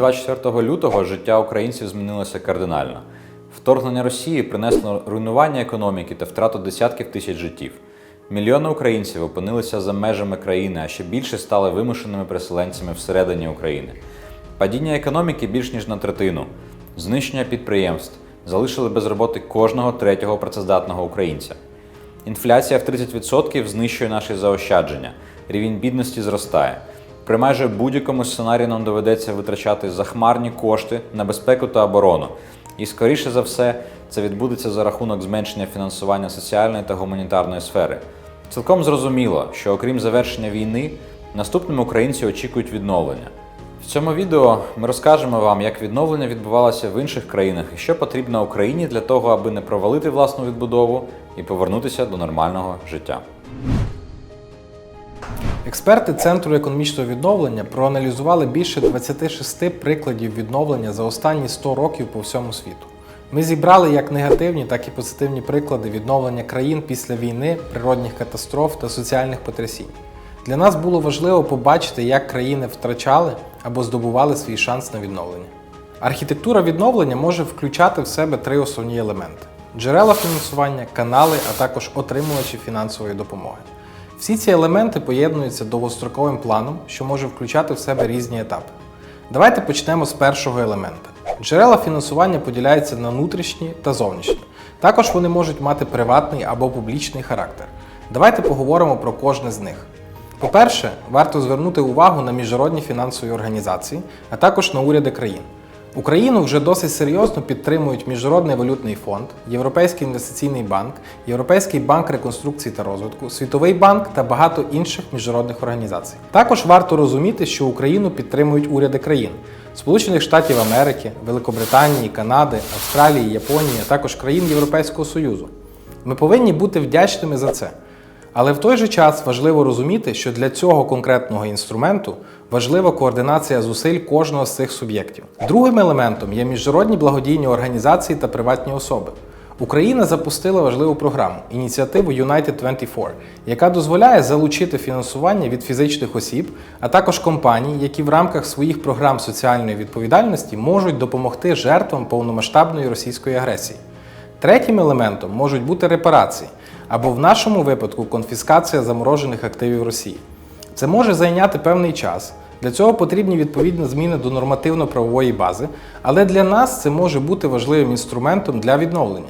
Після 24 лютого життя українців змінилося кардинально. Вторгнення Росії принесло руйнування економіки та втрату десятків тисяч життів. Мільйони українців опинилися за межами країни, а ще більше стали вимушеними переселенцями всередині України. Падіння економіки більш ніж на третину, знищення підприємств залишили без роботи кожного третього працездатного українця. Інфляція в 30% знищує наші заощадження, рівень бідності зростає. При майже будь-якому сценарії нам доведеться витрачати захмарні кошти на безпеку та оборону. І скоріше за все, це відбудеться за рахунок зменшення фінансування соціальної та гуманітарної сфери. Цілком зрозуміло, що окрім завершення війни, наступними українці очікують відновлення. В цьому відео ми розкажемо вам, як відновлення відбувалося в інших країнах і що потрібно Україні для того, аби не провалити власну відбудову і повернутися до нормального життя. Експерти Центру економічного відновлення проаналізували більше 26 прикладів відновлення за останні 100 років по всьому світу. Ми зібрали як негативні, так і позитивні приклади відновлення країн після війни, природних катастроф та соціальних потрясінь. Для нас було важливо побачити, як країни втрачали або здобували свій шанс на відновлення. Архітектура відновлення може включати в себе три основні елементи: джерела фінансування, канали, а також отримувачі фінансової допомоги. Всі ці елементи поєднуються довгостроковим планом, що може включати в себе різні етапи. Давайте почнемо з першого елемента. Джерела фінансування поділяються на внутрішні та зовнішні. Також вони можуть мати приватний або публічний характер. Давайте поговоримо про кожне з них. По-перше, варто звернути увагу на міжнародні фінансові організації, а також на уряди країн. Україну вже досить серйозно підтримують Міжнародний валютний фонд, Європейський інвестиційний банк, Європейський банк реконструкції та розвитку, Світовий банк та багато інших міжнародних організацій. Також варто розуміти, що Україну підтримують уряди країн Сполучених Штатів Америки, Великобританії, Канади, Австралії, Японії, а також країн Європейського Союзу. Ми повинні бути вдячними за це. Але в той же час важливо розуміти, що для цього конкретного інструменту важлива координація зусиль кожного з цих суб'єктів. Другим елементом є міжнародні благодійні організації та приватні особи. Україна запустила важливу програму ініціативу United 24, яка дозволяє залучити фінансування від фізичних осіб, а також компаній, які в рамках своїх програм соціальної відповідальності можуть допомогти жертвам повномасштабної російської агресії. Третім елементом можуть бути репарації або в нашому випадку конфіскація заморожених активів Росії. Це може зайняти певний час. Для цього потрібні відповідні зміни до нормативно-правової бази, але для нас це може бути важливим інструментом для відновлення.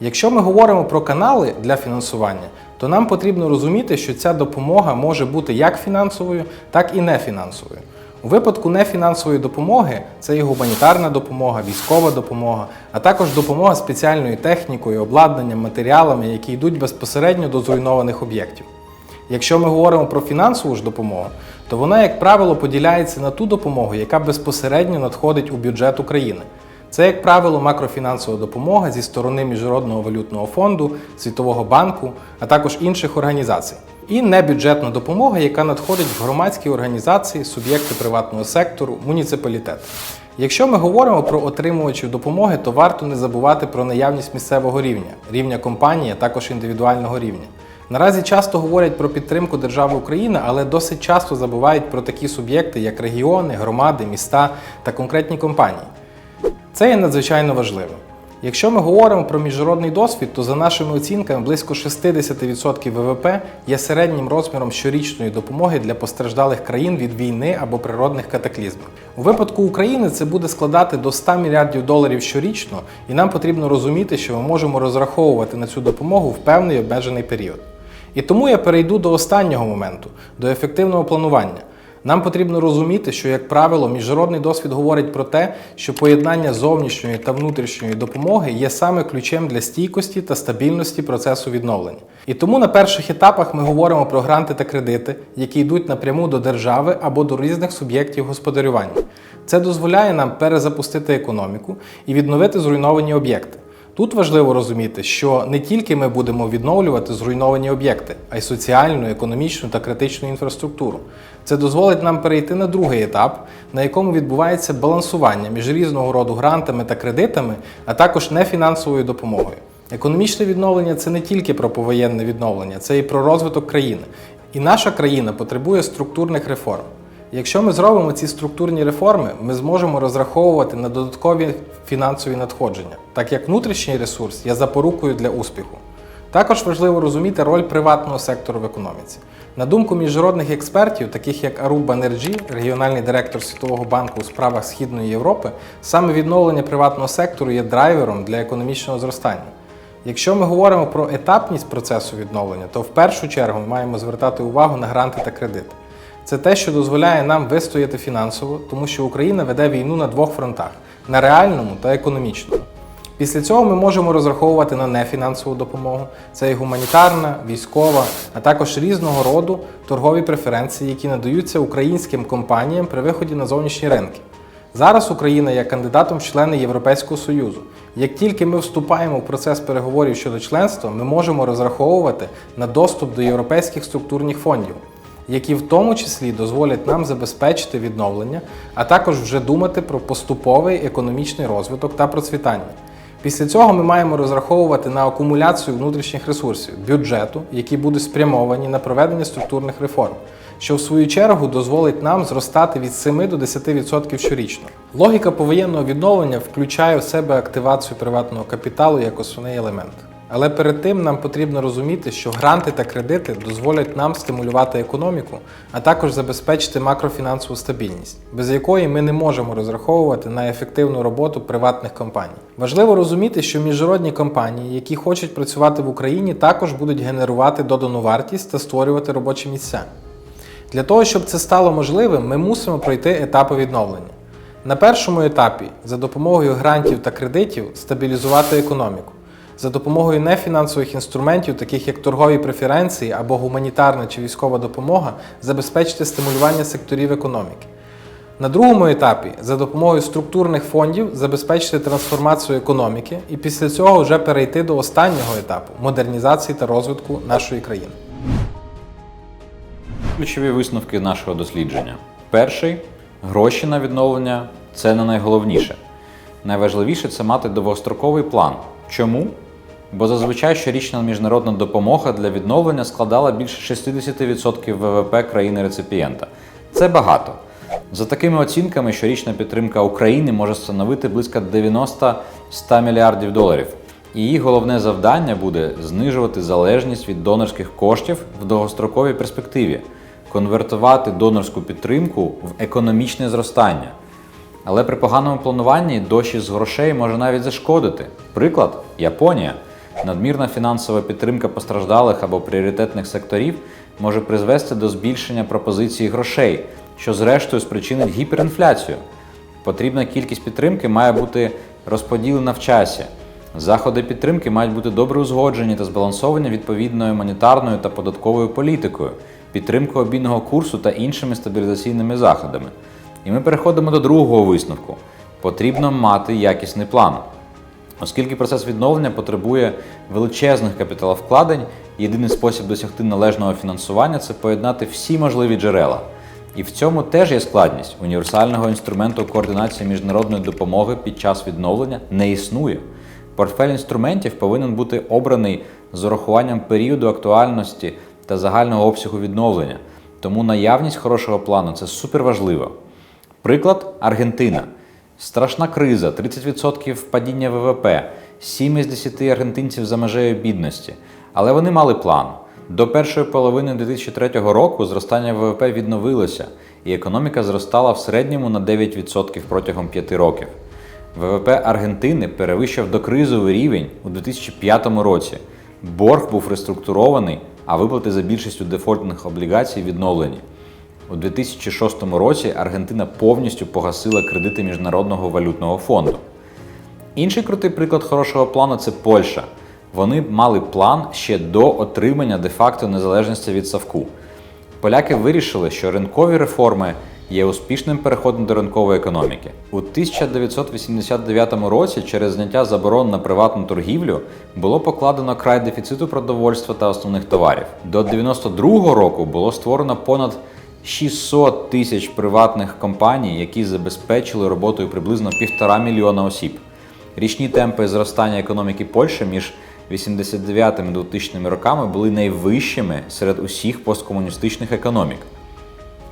Якщо ми говоримо про канали для фінансування, то нам потрібно розуміти, що ця допомога може бути як фінансовою, так і нефінансовою. У випадку нефінансової допомоги це і гуманітарна допомога, військова допомога, а також допомога спеціальною технікою, обладнанням, матеріалами, які йдуть безпосередньо до зруйнованих об'єктів. Якщо ми говоримо про фінансову ж допомогу, то вона, як правило, поділяється на ту допомогу, яка безпосередньо надходить у бюджет України. Це, як правило, макрофінансова допомога зі сторони Міжнародного валютного фонду, Світового банку, а також інших організацій. І небюджетна допомога, яка надходить в громадські організації, суб'єкти приватного сектору, муніципалітети. Якщо ми говоримо про отримувачів допомоги, то варто не забувати про наявність місцевого рівня, рівня компанії, а також індивідуального рівня. Наразі часто говорять про підтримку держави України, але досить часто забувають про такі суб'єкти, як регіони, громади, міста та конкретні компанії. Це є надзвичайно важливо. Якщо ми говоримо про міжнародний досвід, то за нашими оцінками близько 60% ВВП є середнім розміром щорічної допомоги для постраждалих країн від війни або природних катаклізмів. У випадку України це буде складати до 100 мільярдів доларів щорічно, і нам потрібно розуміти, що ми можемо розраховувати на цю допомогу в певний обмежений період. І тому я перейду до останнього моменту, до ефективного планування. Нам потрібно розуміти, що, як правило, міжнародний досвід говорить про те, що поєднання зовнішньої та внутрішньої допомоги є саме ключем для стійкості та стабільності процесу відновлення. І тому на перших етапах ми говоримо про гранти та кредити, які йдуть напряму до держави або до різних суб'єктів господарювання. Це дозволяє нам перезапустити економіку і відновити зруйновані об'єкти. Тут важливо розуміти, що не тільки ми будемо відновлювати зруйновані об'єкти, а й соціальну, економічну та критичну інфраструктуру. Це дозволить нам перейти на другий етап, на якому відбувається балансування між різного роду грантами та кредитами, а також нефінансовою допомогою. Економічне відновлення це не тільки про повоєнне відновлення, це і про розвиток країни. І наша країна потребує структурних реформ. Якщо ми зробимо ці структурні реформи, ми зможемо розраховувати на додаткові фінансові надходження, так як внутрішній ресурс є запорукою для успіху. Також важливо розуміти роль приватного сектору в економіці. На думку міжнародних експертів, таких як Аруб Банерджі, регіональний директор Світового банку у справах Східної Європи, саме відновлення приватного сектору є драйвером для економічного зростання. Якщо ми говоримо про етапність процесу відновлення, то в першу чергу ми маємо звертати увагу на гранти та кредити. Це те, що дозволяє нам вистояти фінансово, тому що Україна веде війну на двох фронтах на реальному та економічному. Після цього ми можемо розраховувати на нефінансову допомогу. Це і гуманітарна, військова, а також різного роду торгові преференції, які надаються українським компаніям при виході на зовнішні ринки. Зараз Україна є кандидатом в члени Європейського Союзу. Як тільки ми вступаємо в процес переговорів щодо членства, ми можемо розраховувати на доступ до європейських структурних фондів, які в тому числі дозволять нам забезпечити відновлення, а також вже думати про поступовий економічний розвиток та процвітання. Після цього ми маємо розраховувати на акумуляцію внутрішніх ресурсів бюджету, які будуть спрямовані на проведення структурних реформ, що в свою чергу дозволить нам зростати від 7 до 10% щорічно. Логіка повоєнного відновлення включає в себе активацію приватного капіталу як основний елемент. Але перед тим нам потрібно розуміти, що гранти та кредити дозволять нам стимулювати економіку, а також забезпечити макрофінансову стабільність, без якої ми не можемо розраховувати на ефективну роботу приватних компаній. Важливо розуміти, що міжнародні компанії, які хочуть працювати в Україні, також будуть генерувати додану вартість та створювати робочі місця. Для того, щоб це стало можливим, ми мусимо пройти етапи відновлення. На першому етапі за допомогою грантів та кредитів стабілізувати економіку, за допомогою нефінансових інструментів, таких як торгові преференції або гуманітарна чи військова допомога, забезпечити стимулювання секторів економіки. На другому етапі за допомогою структурних фондів забезпечити трансформацію економіки і після цього вже перейти до останнього етапу модернізації та розвитку нашої країни. Ключові висновки нашого дослідження. Перший гроші на відновлення це не найголовніше. Найважливіше це мати довгостроковий план. Чому? Бо зазвичай щорічна міжнародна допомога для відновлення складала більше 60% ВВП країни реципієнта. Це багато. За такими оцінками, щорічна підтримка України може становити близько 90-100 мільярдів доларів. І її головне завдання буде знижувати залежність від донорських коштів в довгостроковій перспективі, конвертувати донорську підтримку в економічне зростання. Але при поганому плануванні дощ із грошей може навіть зашкодити. Приклад Японія. Надмірна фінансова підтримка постраждалих або пріоритетних секторів може призвести до збільшення пропозиції грошей, що зрештою спричинить гіперінфляцію. Потрібна кількість підтримки має бути розподілена в часі. Заходи підтримки мають бути добре узгоджені та збалансовані відповідною монетарною та податковою політикою, підтримкою обмінного курсу та іншими стабілізаційними заходами. І ми переходимо до другого висновку: потрібно мати якісний план. Оскільки процес відновлення потребує величезних капіталовкладень, єдиний спосіб досягти належного фінансування це поєднати всі можливі джерела. І в цьому теж є складність. Універсального інструменту координації міжнародної допомоги під час відновлення не існує. Портфель інструментів повинен бути обраний з урахуванням періоду актуальності та загального обсягу відновлення. Тому наявність хорошого плану це суперважливо. Приклад Аргентина. Страшна криза, 30% падіння ВВП, 7 із 10 аргентинців за межею бідності. Але вони мали план. До першої половини 2003 року зростання ВВП відновилося, і економіка зростала в середньому на 9% протягом 5 років. ВВП Аргентини перевищив докризовий рівень у 2005 році. Борг був реструктурований, а виплати за більшістю дефолтних облігацій відновлені. У 2006 році Аргентина повністю погасила кредити Міжнародного валютного фонду. Інший крутий приклад хорошого плану це Польща. Вони мали план ще до отримання де-факто незалежності від Савку. Поляки вирішили, що ринкові реформи є успішним переходом до ринкової економіки. У 1989 році через зняття заборон на приватну торгівлю було покладено край дефіциту продовольства та основних товарів. До 1992 року було створено понад 600 тисяч приватних компаній, які забезпечили роботою приблизно півтора мільйона осіб. Річні темпи зростання економіки Польщі між 89 і 2000 роками були найвищими серед усіх посткомуністичних економік.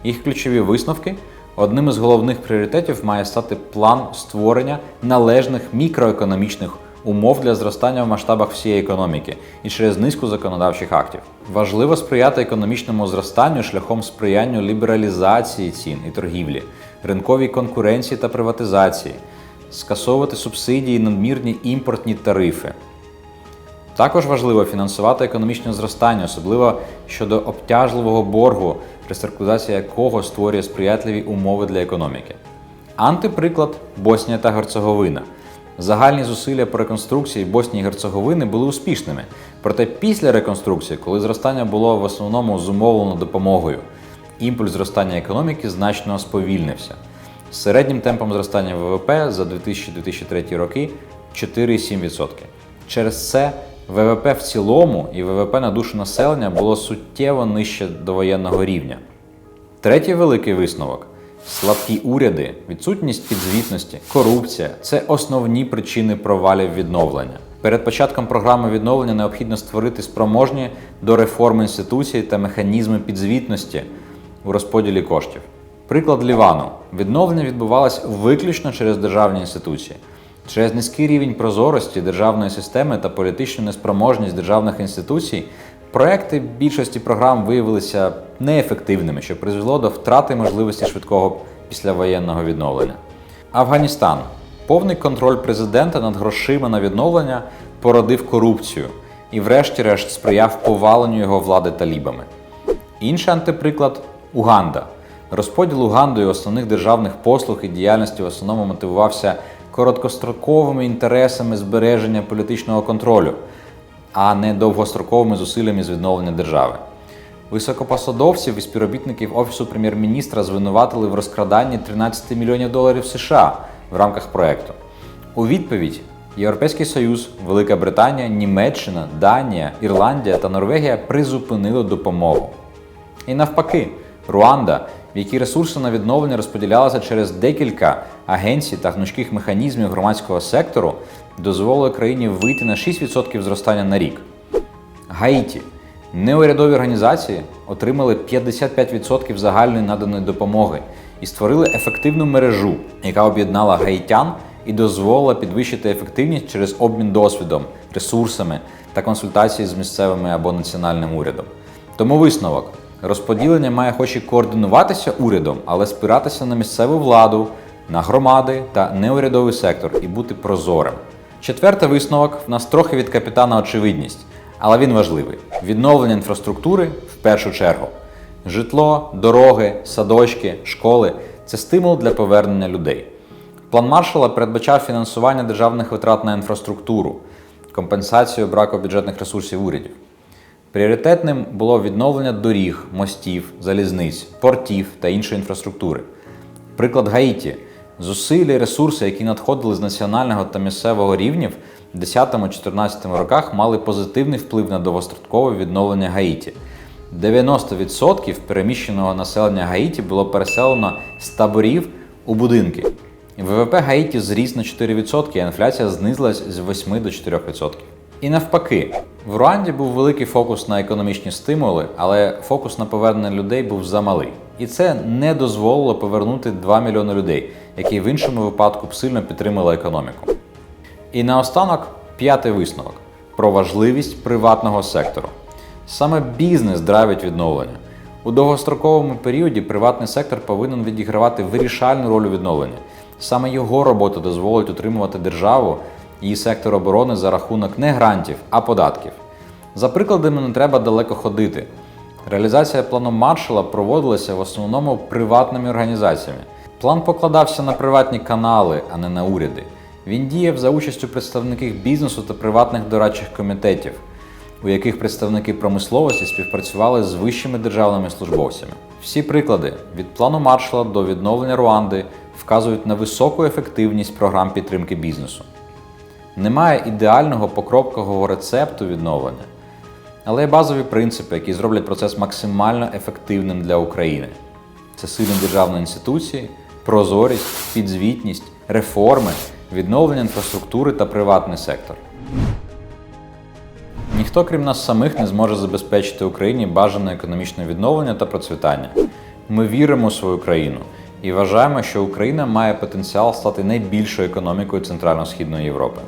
Їх ключові висновки одним із головних пріоритетів має стати план створення належних мікроекономічних умов для зростання в масштабах всієї економіки і через низку законодавчих актів. Важливо сприяти економічному зростанню шляхом сприяння лібералізації цін і торгівлі, ринковій конкуренції та приватизації, скасовувати субсидії і надмірні імпортні тарифи. Також важливо фінансувати економічне зростання, особливо щодо обтяжливого боргу, реструктуризація якого створює сприятливі умови для економіки. Антиприклад Боснія та Герцеговина. Загальні зусилля по реконструкції Боснії і Герцеговини були успішними. Проте після реконструкції, коли зростання було в основному зумовлено допомогою, імпульс зростання економіки значно сповільнився. Середнім темпом зростання ВВП за 2000-2003 роки 4,7%. Через це ВВП в цілому і ВВП на душу населення було суттєво нижче довоєнного рівня. Третій великий висновок слабкі уряди, відсутність підзвітності, корупція це основні причини провалів відновлення. Перед початком програми відновлення необхідно створити спроможні до реформ інституцій та механізми підзвітності у розподілі коштів. Приклад Лівану: відновлення відбувалось виключно через державні інституції. Через низький рівень прозорості державної системи та політичну неспроможність державних інституцій проекти більшості програм виявилися неефективними, що призвело до втрати можливості швидкого післявоєнного відновлення. Афганістан. Повний контроль президента над грошима на відновлення породив корупцію і, врешті-решт, сприяв поваленню його влади талібами. Інший антиприклад Уганда. Розподіл Угандою основних державних послуг і діяльності в основному мотивувався короткостроковими інтересами збереження політичного контролю, а не довгостроковими зусиллями з відновлення держави. Високопосадовців і співробітників Офісу прем'єр-міністра звинуватили в розкраданні 13 мільйонів доларів США в рамках проекту. У відповідь Європейський Союз, Велика Британія, Німеччина, Данія, Ірландія та Норвегія призупинили допомогу. І навпаки, Руанда, в якій ресурси на відновлення розподілялися через декілька агенцій та гнучких механізмів громадського сектору, дозволили країні вийти на 6% зростання на рік. Гаїті. Неурядові організації отримали 55% загальної наданої допомоги і створили ефективну мережу, яка об'єднала гаїтян і дозволила підвищити ефективність через обмін досвідом, ресурсами та консультації з місцевими або національним урядом. Тому висновок: розподілення має хоч і координуватися урядом, але спиратися на місцеву владу, на громади та неурядовий сектор і бути прозорим. Четвертий висновок в нас трохи від капітана очевидність, але він важливий: відновлення інфраструктури в першу чергу. Житло, дороги, садочки, школи це стимул для повернення людей. План Маршала передбачав фінансування державних витрат на інфраструктуру, компенсацію браку бюджетних ресурсів урядів. Пріоритетним було відновлення доріг, мостів, залізниць, портів та іншої інфраструктури. Приклад Гаїті. Зусилля і ресурси, які надходили з національного та місцевого рівнів 10-14 роках, мали позитивний вплив на довгострокове відновлення Гаїті. 90% переміщеного населення Гаїті було переселено з таборів у будинки. ВВП Гаїті зріс на 4%, а інфляція знизилась з 8 до 4%. І навпаки, в Руанді був великий фокус на економічні стимули, але фокус на повернення людей був замалий. І це не дозволило повернути 2 мільйони людей, які в іншому випадку б сильно підтримали економіку. І наостанок п'ятий висновок про важливість приватного сектору. Саме бізнес драйвить відновлення. У довгостроковому періоді приватний сектор повинен відігравати вирішальну роль у відновленні. Саме його робота дозволить утримувати державу і сектор оборони за рахунок не грантів, а податків. За прикладами не треба далеко ходити. Реалізація плану Маршала проводилася в основному приватними організаціями. План покладався на приватні канали, а не на уряди. Він діяв за участю представників бізнесу та приватних дорадчих комітетів, у яких представники промисловості співпрацювали з вищими державними службовцями. Всі приклади від плану Маршала до відновлення Руанди вказують на високу ефективність програм підтримки бізнесу. Немає ідеального покрокового рецепту відновлення, але є базові принципи, які зроблять процес максимально ефективним для України. Це сильні державні інституції, прозорість, підзвітність, реформи, відновлення інфраструктури та приватний сектор. Ніхто, крім нас самих, не зможе забезпечити Україні бажане економічне відновлення та процвітання. Ми віримо в свою країну і вважаємо, що Україна має потенціал стати найбільшою економікою Центрально-Східної Європи.